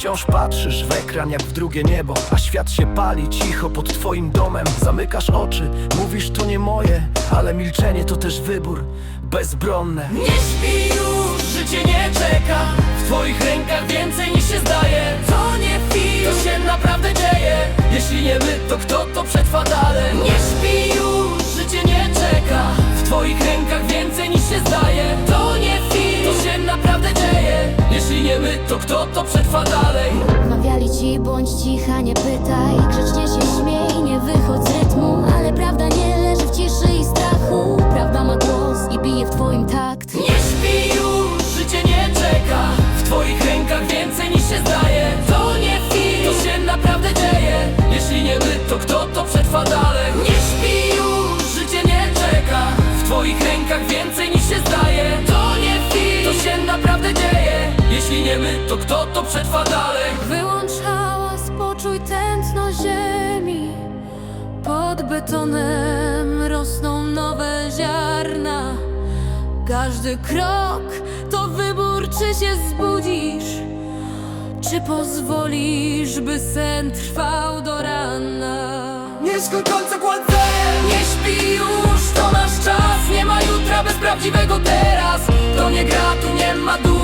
Wciąż patrzysz w ekran jak w drugie niebo A świat się pali cicho pod twoim domem. Zamykasz oczy, mówisz to nie moje Ale milczenie to też wybór bezbronne Nie śpi już, życie nie czeka. W twoich rękach więcej Ci bądź cicha, nie pytaj. Grzecznie się śmiej, nie wychodź z rytmu Ale prawda nie leży w ciszy i strachu. Prawda ma głos i bije w twoim takt. Nie śpi już, życie nie czeka. W twoich rękach więcej niż się zdaje. To nie film, to się naprawdę dzieje. Jeśli nie my, to kto to przetrwa dalej? Nie śpi już, życie nie czeka. W twoich rękach więcej niż się zdaje. To nie film, to się naprawdę dzieje. Jeśli nie my, to kto to przetrwa dalej tętno ziemi. Pod betonem rosną nowe ziarna. Każdy krok to wybór, czy się zbudzisz Czy pozwolisz, by sen trwał do rana. Nie szkoń końca kładce Nie śpi już, to nasz czas. Nie ma jutra bez prawdziwego teraz. To nie gra, tu nie ma dubli